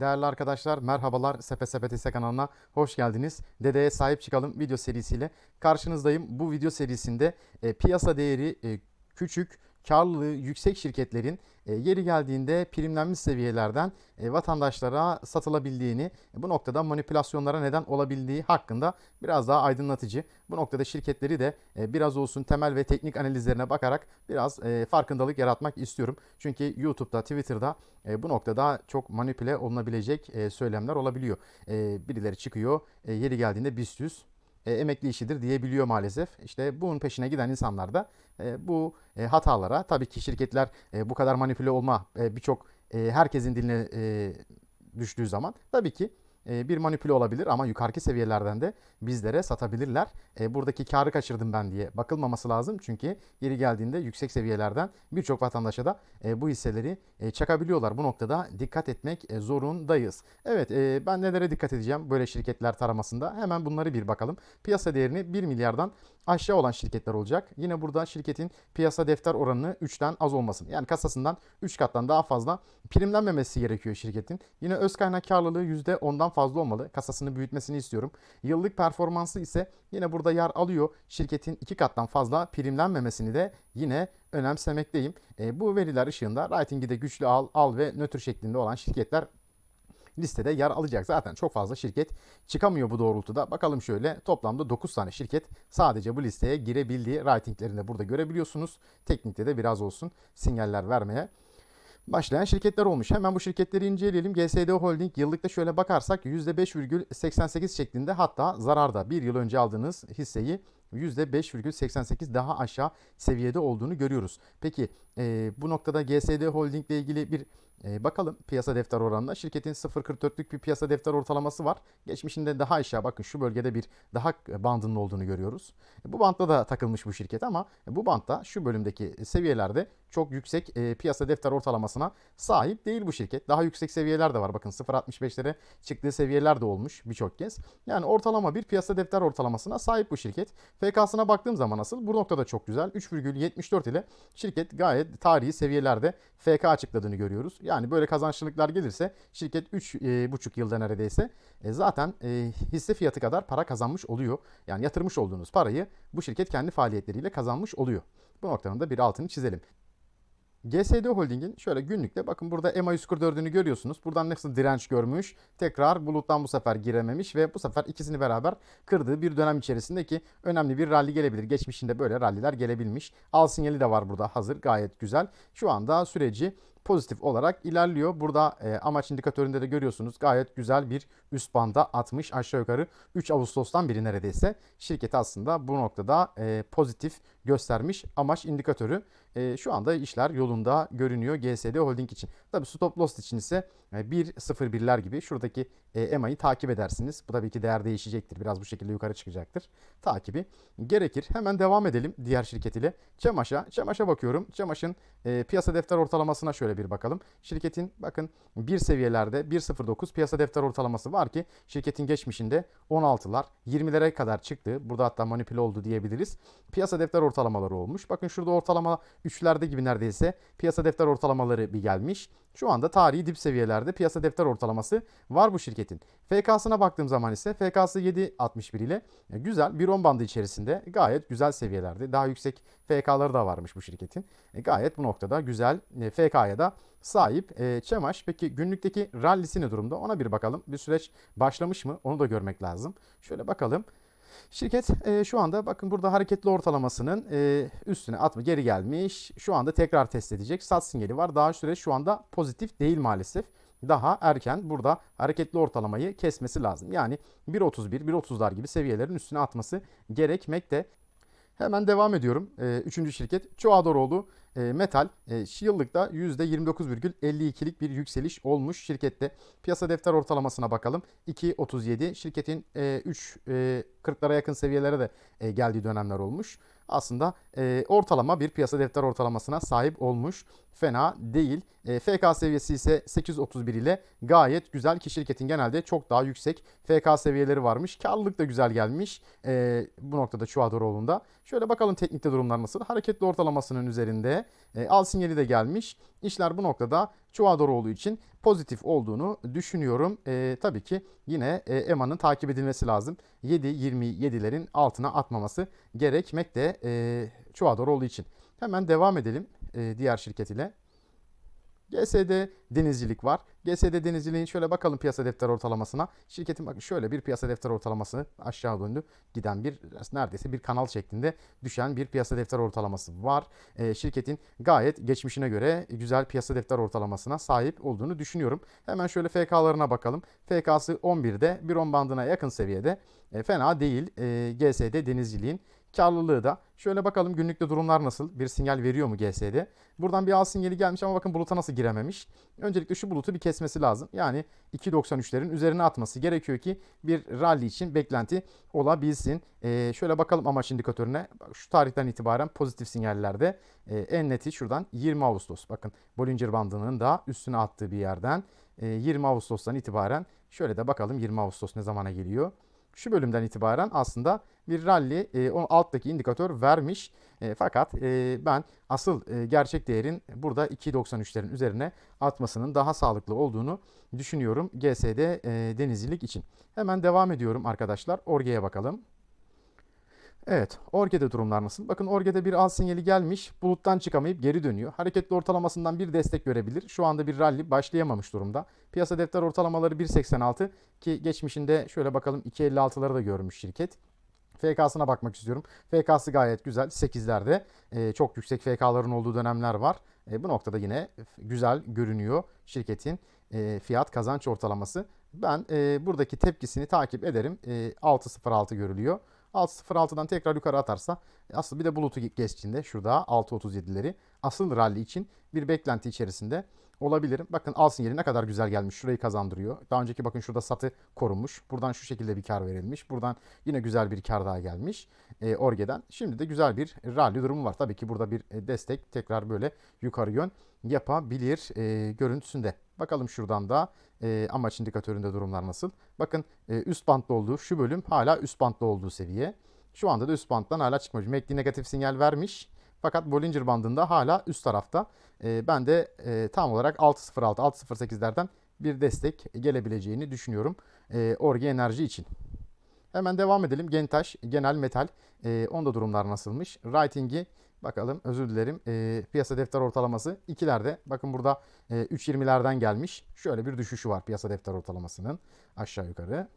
Değerli arkadaşlar merhabalar Sepe Sepet Ise kanalına hoş geldiniz. Dedeye sahip çıkalım video serisiyle karşınızdayım. Bu video serisinde e, piyasa değeri e, küçük, karlılığı yüksek şirketlerin e, yeri geldiğinde primlenmiş seviyelerden e, vatandaşlara satılabildiğini, e, bu noktada manipülasyonlara neden olabildiği hakkında biraz daha aydınlatıcı. Bu noktada şirketleri de biraz olsun temel ve teknik analizlerine bakarak biraz farkındalık yaratmak istiyorum. Çünkü YouTube'da, Twitter'da bu noktada çok manipüle olunabilecek söylemler olabiliyor. Birileri çıkıyor, yeri geldiğinde BIST 100 e, emekli işidir diyebiliyor maalesef. İşte bunun peşine giden insanlar da e, bu e, hatalara tabii ki şirketler bu kadar manipüle olma birçok herkesin diline düştüğü zaman tabii ki bir manipüle olabilir ama yukarıki seviyelerden de bizlere satabilirler. E, buradaki karı kaçırdım ben diye bakılmaması lazım. Çünkü yeri geldiğinde yüksek seviyelerden birçok vatandaşa da e, bu hisseleri e, çakabiliyorlar. Bu noktada dikkat etmek e, zorundayız. Evet ben nelere dikkat edeceğim böyle şirketler taramasında? Hemen bunları bir bakalım. Piyasa değerini 1 milyardan aşağı olan şirketler olacak. Yine burada şirketin piyasa defter oranını 3'ten az olmasın. Yani kasasından 3 kattan daha fazla primlenmemesi gerekiyor şirketin. Yine öz kaynak karlılığı %10'dan fazla olmalı. Kasasını büyütmesini istiyorum. Yıllık performansı ise yine burada yer alıyor. Şirketin 2 kattan fazla primlenmemesini de yine önemsemekteyim. E, bu veriler ışığında ratingi de güçlü al, al ve nötr şeklinde olan şirketler listede yer alacak. Zaten çok fazla şirket çıkamıyor bu doğrultuda. Bakalım şöyle toplamda 9 tane şirket sadece bu listeye girebildiği ratinglerini de burada görebiliyorsunuz. Teknikte de biraz olsun sinyaller vermeye başlayan şirketler olmuş. Hemen bu şirketleri inceleyelim. GSD Holding yıllıkta şöyle bakarsak %5,88 şeklinde hatta zararda bir yıl önce aldığınız hisseyi %5,88 daha aşağı seviyede olduğunu görüyoruz. Peki e, bu noktada GSD Holding ile ilgili bir e, bakalım piyasa defter oranına. Şirketin 0.44'lük bir piyasa defter ortalaması var. Geçmişinde daha aşağı bakın şu bölgede bir daha bandının olduğunu görüyoruz. Bu bantta da takılmış bu şirket ama bu bantta şu bölümdeki seviyelerde çok yüksek e, piyasa defter ortalamasına sahip değil bu şirket. Daha yüksek seviyeler de var. Bakın 0.65'lere çıktığı seviyeler de olmuş birçok kez. Yani ortalama bir piyasa defter ortalamasına sahip bu şirket. FK'sına baktığım zaman asıl bu noktada çok güzel. 3,74 ile şirket gayet tarihi seviyelerde FK açıkladığını görüyoruz. Yani böyle kazançlılıklar gelirse şirket 3,5 yılda neredeyse e, zaten e, hisse fiyatı kadar para kazanmış oluyor. Yani yatırmış olduğunuz parayı bu şirket kendi faaliyetleriyle kazanmış oluyor. Bu noktanın da bir altını çizelim. GSD Holding'in şöyle günlükte bakın burada EMA 144'ünü görüyorsunuz. Buradan nasıl direnç görmüş. Tekrar buluttan bu sefer girememiş ve bu sefer ikisini beraber kırdığı bir dönem içerisindeki önemli bir rally gelebilir. Geçmişinde böyle ralliler gelebilmiş. Al sinyali de var burada hazır gayet güzel. Şu anda süreci pozitif olarak ilerliyor. Burada e, amaç indikatöründe de görüyorsunuz gayet güzel bir üst banda atmış aşağı yukarı 3 Ağustos'tan biri neredeyse. Şirket aslında bu noktada e, pozitif göstermiş amaç indikatörü. E, şu anda işler yolunda görünüyor GSD Holding için. Tabi stop loss için ise e, 1.01'ler gibi şuradaki e, EMA'yı takip edersiniz. Bu tabii ki değer değişecektir. Biraz bu şekilde yukarı çıkacaktır. Takibi gerekir. Hemen devam edelim diğer şirket ile. Çamaş'a. Çamaş'a bakıyorum. Çamaş'ın e, piyasa defter ortalamasına şöyle bir bakalım. Şirketin bakın bir seviyelerde 1.09 piyasa defter ortalaması var ki şirketin geçmişinde 16'lar 20'lere kadar çıktı. Burada hatta manipüle oldu diyebiliriz. Piyasa defter ortalamaları olmuş. Bakın şurada ortalama 3'lerde gibi neredeyse piyasa defter ortalamaları bir gelmiş. Şu anda tarihi dip seviyelerde piyasa defter ortalaması var bu şirketin. FK'sına baktığım zaman ise FK'sı 7.61 ile e, güzel 1.10 bandı içerisinde gayet güzel seviyelerde. Daha yüksek FK'ları da varmış bu şirketin. E, gayet bu noktada güzel e, FK'ya da sahip e, Çemaş. Peki günlükteki rallisi ne durumda? Ona bir bakalım. Bir süreç başlamış mı? Onu da görmek lazım. Şöyle bakalım. Şirket e, şu anda bakın burada hareketli ortalamasının e, üstüne atma geri gelmiş. Şu anda tekrar test edecek. Sat sinyali var. Daha süreç şu anda pozitif değil maalesef. Daha erken burada hareketli ortalamayı kesmesi lazım. Yani 1.31, 1.30'lar gibi seviyelerin üstüne atması gerekmekte. Hemen devam ediyorum. Ee, üçüncü şirket Çoğadoroğlu e, Metal e, yıllıkta %29,52'lik bir yükseliş olmuş şirkette. Piyasa defter ortalamasına bakalım. 2.37 şirketin e, 3.40'lara yakın seviyelere de e, geldiği dönemler olmuş. Aslında e, ortalama bir piyasa defter ortalamasına sahip olmuş. Fena değil. E, FK seviyesi ise 8.31 ile gayet güzel ki şirketin genelde çok daha yüksek FK seviyeleri varmış. Karlılık da güzel gelmiş e, bu noktada Çuadoroğlu'nda. Şöyle bakalım teknikte durumlar nasıl. Hareketli ortalamasının üzerinde e, al sinyali de gelmiş. İşler bu noktada Çuadoroğlu için pozitif olduğunu düşünüyorum. E, tabii ki yine e, EMA'nın takip edilmesi lazım. 7.27'lerin altına atmaması gerekmekte e, Çuadoroğlu için. Hemen devam edelim e, diğer şirket ile. GSD denizcilik var. GSD denizciliğin şöyle bakalım piyasa defter ortalamasına. Şirketin bakın şöyle bir piyasa defter ortalaması aşağı döndü giden bir neredeyse bir kanal şeklinde düşen bir piyasa defter ortalaması var. Ee, şirketin gayet geçmişine göre güzel piyasa defter ortalamasına sahip olduğunu düşünüyorum. Hemen şöyle FK'larına bakalım. FK'sı 11'de bir 10 bandına yakın seviyede. E, fena değil e, GSD denizciliğin. Karlılığı da şöyle bakalım günlükte durumlar nasıl? Bir sinyal veriyor mu GS'de? Buradan bir al sinyali gelmiş ama bakın buluta nasıl girememiş. Öncelikle şu bulutu bir kesmesi lazım. Yani 2.93'lerin üzerine atması gerekiyor ki bir rally için beklenti olabilsin. Ee, şöyle bakalım amaç indikatörüne. Şu tarihten itibaren pozitif sinyallerde e, en neti şuradan 20 Ağustos. Bakın Bollinger bandının da üstüne attığı bir yerden e, 20 Ağustos'tan itibaren şöyle de bakalım 20 Ağustos ne zamana geliyor? Şu bölümden itibaren aslında bir rally e, o alttaki indikatör vermiş. E, fakat e, ben asıl e, gerçek değerin burada 2.93'lerin üzerine atmasının daha sağlıklı olduğunu düşünüyorum GSD e, denizcilik için. Hemen devam ediyorum arkadaşlar. Orge'ye bakalım. Evet, Orge'de durumlar nasıl? Bakın Orge'de bir al sinyali gelmiş, buluttan çıkamayıp geri dönüyor. Hareketli ortalamasından bir destek görebilir. Şu anda bir rally başlayamamış durumda. Piyasa defter ortalamaları 1.86 ki geçmişinde şöyle bakalım 2.56'ları da görmüş şirket. FK'sına bakmak istiyorum. FK'sı gayet güzel. 8'lerde e, çok yüksek FK'ların olduğu dönemler var. E, bu noktada yine güzel görünüyor şirketin e, fiyat kazanç ortalaması. Ben e, buradaki tepkisini takip ederim. E, 6.06 görülüyor. 6.06'dan tekrar yukarı atarsa asıl bir de bulutu geçtiğinde şurada 6.37'leri asıl rally için bir beklenti içerisinde olabilirim. Bakın al sinyali ne kadar güzel gelmiş. Şurayı kazandırıyor. Daha önceki bakın şurada satı korunmuş. Buradan şu şekilde bir kar verilmiş. Buradan yine güzel bir kar daha gelmiş. E, Orge'den. Şimdi de güzel bir rally durumu var. Tabii ki burada bir e, destek tekrar böyle yukarı yön yapabilir e, görüntüsünde. Bakalım şuradan da e, amaç indikatöründe durumlar nasıl. Bakın e, üst bantta olduğu şu bölüm hala üst bantta olduğu seviye. Şu anda da üst banttan hala çıkmamış. MACD negatif sinyal vermiş. Fakat Bollinger bandında hala üst tarafta. E, ben de e, tam olarak 6.06, 6.08'lerden bir destek gelebileceğini düşünüyorum. E, Orge Enerji için. Hemen devam edelim. Gentaş, Genel Metal. E, onda durumlar nasılmış? Rating'i bakalım özür dilerim. E, piyasa defter ortalaması 2'lerde. Bakın burada e, 3.20'lerden gelmiş. Şöyle bir düşüşü var piyasa defter ortalamasının aşağı yukarı.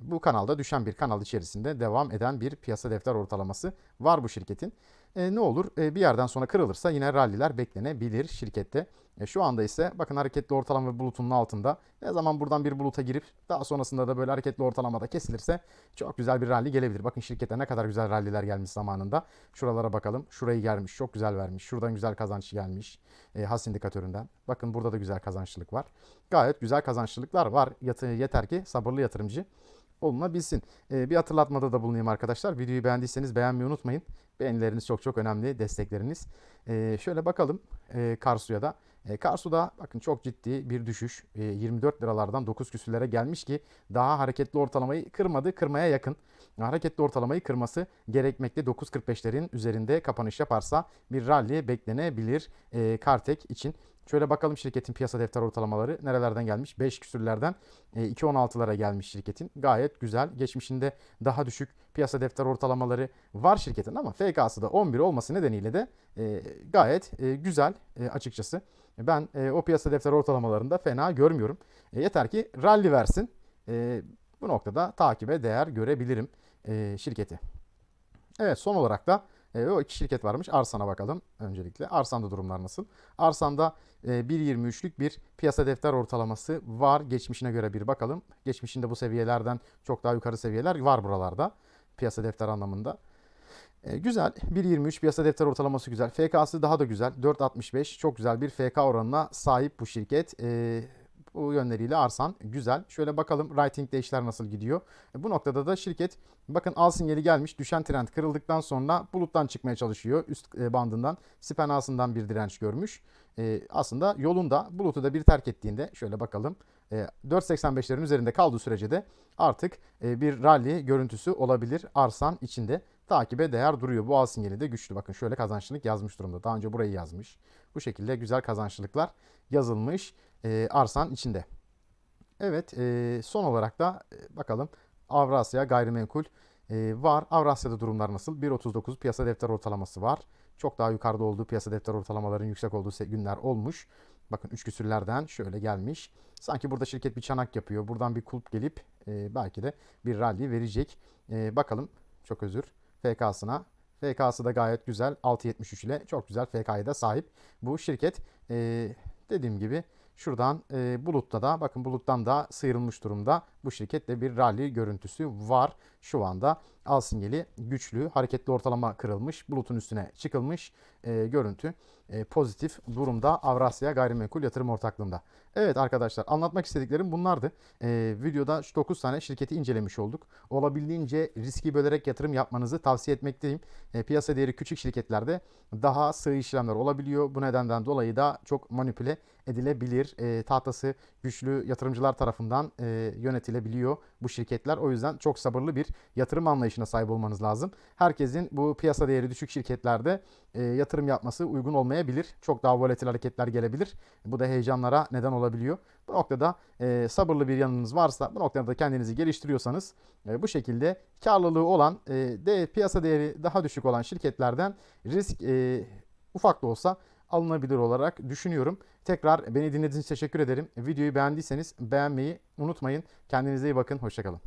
Bu kanalda düşen bir kanal içerisinde devam eden bir piyasa defter ortalaması var bu şirketin. E, ne olur e, bir yerden sonra kırılırsa yine ralliler beklenebilir şirkette. E, şu anda ise bakın hareketli ortalama ve bulutunun altında. Ne zaman buradan bir buluta girip daha sonrasında da böyle hareketli ortalamada kesilirse çok güzel bir rally gelebilir. Bakın şirkete ne kadar güzel ralliler gelmiş zamanında. Şuralara bakalım. Şurayı gelmiş. Çok güzel vermiş. Şuradan güzel kazanç gelmiş. E, has indikatöründen. Bakın burada da güzel kazançlılık var. Gayet güzel kazançlılıklar var. Yeter ki sabırlı yatırımcı olunabilsin. E, bir hatırlatmada da bulunayım arkadaşlar. Videoyu beğendiyseniz beğenmeyi unutmayın. Beğenileriniz çok çok önemli, destekleriniz. E, şöyle bakalım e, Karsu'ya da. E, Karsu'da bakın çok ciddi bir düşüş. E, 24 liralardan 9 küsürlere gelmiş ki daha hareketli ortalamayı kırmadı, kırmaya yakın. Hareketli ortalamayı kırması gerekmekte 9.45'lerin üzerinde kapanış yaparsa bir rally beklenebilir e, Kartek için. Şöyle bakalım şirketin piyasa defter ortalamaları nerelerden gelmiş? 5 küsürlerden 2.16'lara gelmiş şirketin. Gayet güzel. Geçmişinde daha düşük piyasa defter ortalamaları var şirketin ama FK'sı da 11 olması nedeniyle de e, gayet e, güzel e, açıkçası. Ben o piyasa defter ortalamalarında fena görmüyorum. Yeter ki rally versin. Bu noktada takibe değer görebilirim şirketi. Evet son olarak da o iki şirket varmış. Arsan'a bakalım öncelikle. Arsan'da durumlar nasıl? Arsan'da e, 1.23'lük bir piyasa defter ortalaması var. Geçmişine göre bir bakalım. Geçmişinde bu seviyelerden çok daha yukarı seviyeler var buralarda. Piyasa defter anlamında. E, güzel. 1.23 piyasa defter ortalaması güzel. FK'sı daha da güzel. 4.65 çok güzel bir FK oranına sahip bu şirket. E, Bu yönleriyle Arsan güzel. Şöyle bakalım Writing'de işler nasıl gidiyor. E, Bu noktada da şirket bakın al sinyali gelmiş. Düşen trend kırıldıktan sonra buluttan çıkmaya çalışıyor. Üst e, bandından spenasından bir direnç görmüş. E, aslında yolunda bulutu da bir terk ettiğinde şöyle bakalım. E, 4.85'lerin üzerinde kaldığı sürece de artık e, bir rally görüntüsü olabilir Arsan içinde. Takibe değer duruyor. Bu al sinyali de güçlü. Bakın şöyle kazançlılık yazmış durumda. Daha önce burayı yazmış. Bu şekilde güzel kazançlılıklar yazılmış e, Arsan içinde. Evet e, son olarak da e, bakalım Avrasya gayrimenkul e, var. Avrasya'da durumlar nasıl? 1.39 piyasa defter ortalaması var. Çok daha yukarıda olduğu piyasa defter ortalamaların yüksek olduğu günler olmuş. Bakın 3 küsürlerden şöyle gelmiş. Sanki burada şirket bir çanak yapıyor. Buradan bir kulp gelip e, belki de bir rally verecek. E, bakalım çok özür. FK'sına. FK'sı da gayet güzel. 6.73 ile çok güzel FK'ya da sahip bu şirket. E, dediğim gibi şuradan e, bulutta da bakın buluttan da sıyrılmış durumda. Bu şirkette bir rally görüntüsü var. Şu anda al sinyali güçlü. Hareketli ortalama kırılmış. Bulutun üstüne çıkılmış e, görüntü. e, pozitif durumda Avrasya Gayrimenkul Yatırım Ortaklığı'nda. Evet arkadaşlar anlatmak istediklerim bunlardı. E, videoda şu 9 tane şirketi incelemiş olduk. Olabildiğince riski bölerek yatırım yapmanızı tavsiye etmekteyim. E, piyasa değeri küçük şirketlerde daha sığ işlemler olabiliyor. Bu nedenden dolayı da çok manipüle edilebilir. E, tahtası güçlü yatırımcılar tarafından e, yönetilebiliyor bu şirketler. O yüzden çok sabırlı bir yatırım anlayışına sahip olmanız lazım. Herkesin bu piyasa değeri düşük şirketlerde e, yatırım yapması uygun olmayabilir. Çok daha volatil hareketler gelebilir. Bu da heyecanlara neden olabiliyor. Bu noktada e, sabırlı bir yanınız varsa, bu noktada kendinizi geliştiriyorsanız e, bu şekilde karlılığı olan, e, de piyasa değeri daha düşük olan şirketlerden risk e, ufak da olsa alınabilir olarak düşünüyorum. Tekrar beni dinlediğiniz için teşekkür ederim. Videoyu beğendiyseniz beğenmeyi unutmayın. Kendinize iyi bakın. Hoşçakalın.